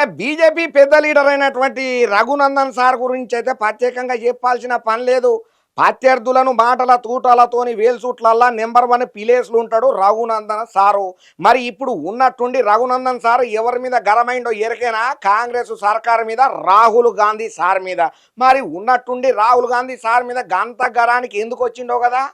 ఇక బీజేపీ పెద్ద లీడర్ అయినటువంటి రఘునందన్ సార్ గురించి అయితే ప్రత్యేకంగా చెప్పాల్సిన పని లేదు. ప్రత్యర్థులను మాటల తూటాలతోని వేల్సూట్లల్లా నెంబర్ వన్ పిలేస్లు ఉంటాడు రఘునందన్ సారు. మరి ఇప్పుడు ఉన్నట్టుండి రఘునందన్ సార్ ఎవరి మీద గరమైండో ఎరికైనా? కాంగ్రెస్ సర్కారు మీద రాహుల్ గాంధీ సార్ మీద. మరి ఉన్నట్టుండి రాహుల్ గాంధీ సార్ మీద గంత గరానికి ఎందుకు వచ్చిండో కదా?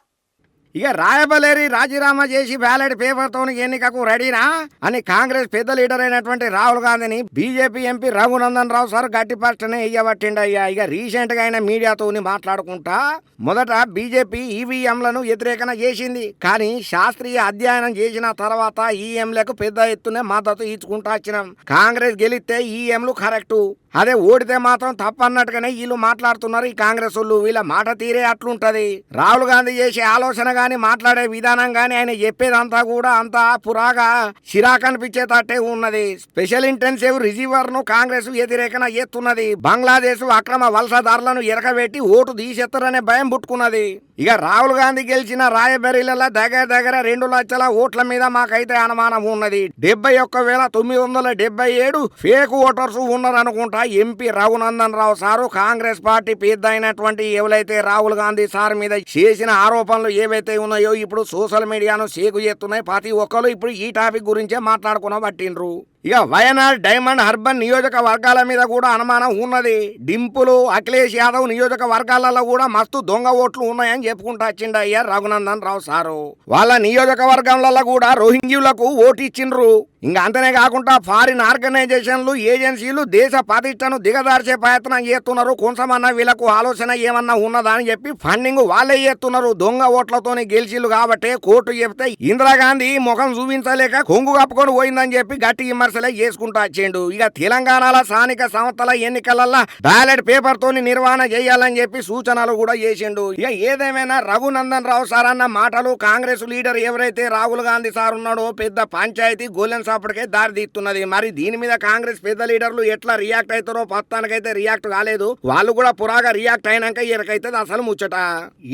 ఇక రాయబలేరి రాజీనామా చేసి బ్యాలెట్ పేపర్తో ఎన్నికకు రెడీనా? అని కాంగ్రెస్ పెద్ద లీడర్ అయినటువంటి రాహుల్ గాంధీని BJP MP Raghunandan Rao sir గట్టి పట్టనే ఇయ్యబట్టిండయ్యా. ఇక రీసెంట్గా ఆయన మీడియాతో మాట్లాడుకుంటా మొదట బీజేపీ ఈవీఎంలను వ్యతిరేకన చేసింది. కానీ శాస్త్రీయ అధ్యయనం చేసిన తర్వాత ఈఎంలకు పెద్ద ఎత్తున మద్దతు ఇచ్చుకుంటా వచ్చినాం. కాంగ్రెస్ గెలిస్తే ఈఎంలు కరెక్టు. అదే ఓడితే మాత్రం తప్పన్నట్టుగానే వీళ్ళు మాట్లాడుతున్నారు. ఈ కాంగ్రెస్ వాళ్ళు వీళ్ళ మాట తీరే అట్లుంటది. రాహుల్ గాంధీ చేసే ఆలోచన గాని మాట్లాడే విధానం గాని ఆయన చెప్పేదంతా కూడా అంతా పురాగా చిరాక్ అనిపించేటట్టే ఉన్నది. స్పెషల్ ఇంటెన్సివ్ రిజీవర్ను కాంగ్రెస్ వ్యతిరేకన ఎత్తున్నది. బంగ్లాదేశ్ అక్రమ వలసదారులను ఎరకబెట్టి ఓటు తీసేస్తారనే భయం పుట్టుకున్నది. ఇక రాహుల్ గాంధీ గెలిచిన రాయబరేలీల దగ్గర దగ్గర రెండు లక్షల ఓట్ల మీద మాకైతే అనుమానం ఉన్నది. డెబ్బై ఒక్క వేల తొమ్మిది వందల డెబ్బై ఏడు ఫేక్ ఓటర్స్ ఉన్నారు కూడా MP Raghunandan Rao sir Congress party పెద్ద అయినటువంటి ఎవరైతే రాహుల్ గాంధీ సార్ మీద చేసిన ఆరోపణలు ఏవైతే ఉన్నాయో ఇప్పుడు సోషల్ మీడియాను సేకు చేస్తున్నాయి ప్రతి ఒక్కరు ఇప్పుడు ఈ టాపిక్ గురించే మాట్లాడుకున్న పట్టిండ్రు ఇక వయనాడ్ డైమండ్ అర్బన్ నియోజకవర్గాల మీద కూడా అనుమానం ఉన్నది. డింపులు అఖిలేష్ యాదవ్ నియోజకవర్గాలలో కూడా మస్తు దొంగ ఓట్లు ఉన్నాయని చెప్పుకుంటా వచ్చిండు అయ్యారు రఘునందన్ రావు సారు. వాళ్ళ నియోజకవర్గంలో కూడా రోహింగ్యులకు ఓటు ఇచ్చిండ్రు. ఇంకా అంతనే కాకుండా ఫారిన్ ఆర్గనైజేషన్లు ఏజెన్సీలు దేశ ప్రతిష్టను దిగదార్చే ప్రయత్నం చేస్తున్నారు. కొంచెమన్నా వీళ్ళకు ఆలోచన ఏమన్నా ఉన్నదా అని చెప్పి ఫండింగ్ వాళ్ళే చేస్తున్నారు. దొంగ ఓట్లతోని గెలిచిల్లు కాబట్టి కోర్టు చెప్తే ఇందిరాగాంధీ ముఖం చూపించలేక కొంగు కప్పుకొని పోయిందని చెప్పి గట్టి అసలే చేసుకుంటూ వచ్చిండు. ఇక తెలంగాణలో స్థానిక సంస్థల ఎన్నికలల్లో బ్యాలెట్ పేపర్ తోని నిర్వహణ చేయాలని చెప్పి సూచనలు కూడా చేసిండు. ఇక ఏదేమైనా రఘునందన్ రావు సార్ అన్న మాటలు కాంగ్రెస్ లీడర్ ఎవరైతే రాహుల్ గాంధీ సార్ ఉన్నాడో పెద్ద పంచాయతీ గోలెన్ సాపడికే దారితీస్తున్నది మరి దీని మీద కాంగ్రెస్ పెద్ద లీడర్లు ఎట్లా రియాక్ట్ అవుతారో పత్తానికైతే రియాక్ట్ కాలేదు. వాళ్ళు కూడా పురాగా రియాక్ట్ అయినాక ఈయనకైతే అసలు ముచ్చట.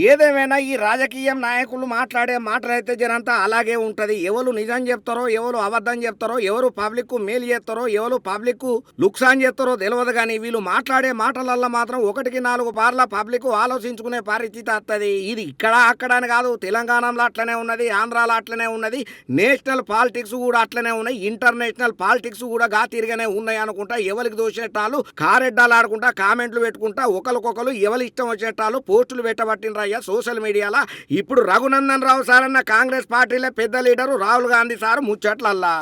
ఏదేమైనా ఈ రాజకీయం నాయకులు మాట్లాడే మాటలైతే జనంతా అలాగే ఉంటది. ఎవరు నిజం చెప్తారో ఎవరు అబద్ధం చెప్తారో ఎవరు పబ్లిక్ కు మేలు చేస్తారో ఎవరు పబ్లిక్కు లుక్సాన్ చేస్తారో తెలియదు కానీ వీళ్ళు మాట్లాడే మాటలల్లో మాత్రం ఒకటికి నాలుగు పార్ల పబ్లిక్ ఆలోచించుకునే పరిస్థితి వస్తుంది ఇది ఇక్కడ అక్కడ అని కాదు తెలంగాణలో అట్లనే ఉన్నది ఆంధ్రాలో అట్లనే ఉన్నది నేషనల్ పాలిటిక్స్ కూడా అట్లనే ఉన్నాయి ఇంటర్నేషనల్ పాలిటిక్స్ కూడా గా తిరిగానే ఉన్నాయి అనుకుంటా ఎవరికి దోషేటాలు కారెడ్డాలు ఆడుకుంటా కామెంట్లు పెట్టుకుంటా ఒకరికొకరు ఎవరి ఇష్టం వచ్చేటాలు పోస్టులు పెట్టబట్టినరయ్యా సోషల్ మీడియాలో. ఇప్పుడు రఘునందన్ రావు సార్ అన్న కాంగ్రెస్ పార్టీలో పెద్ద లీడరు రాహుల్ గాంధీ సార్ ముచ్చట్లల్లా.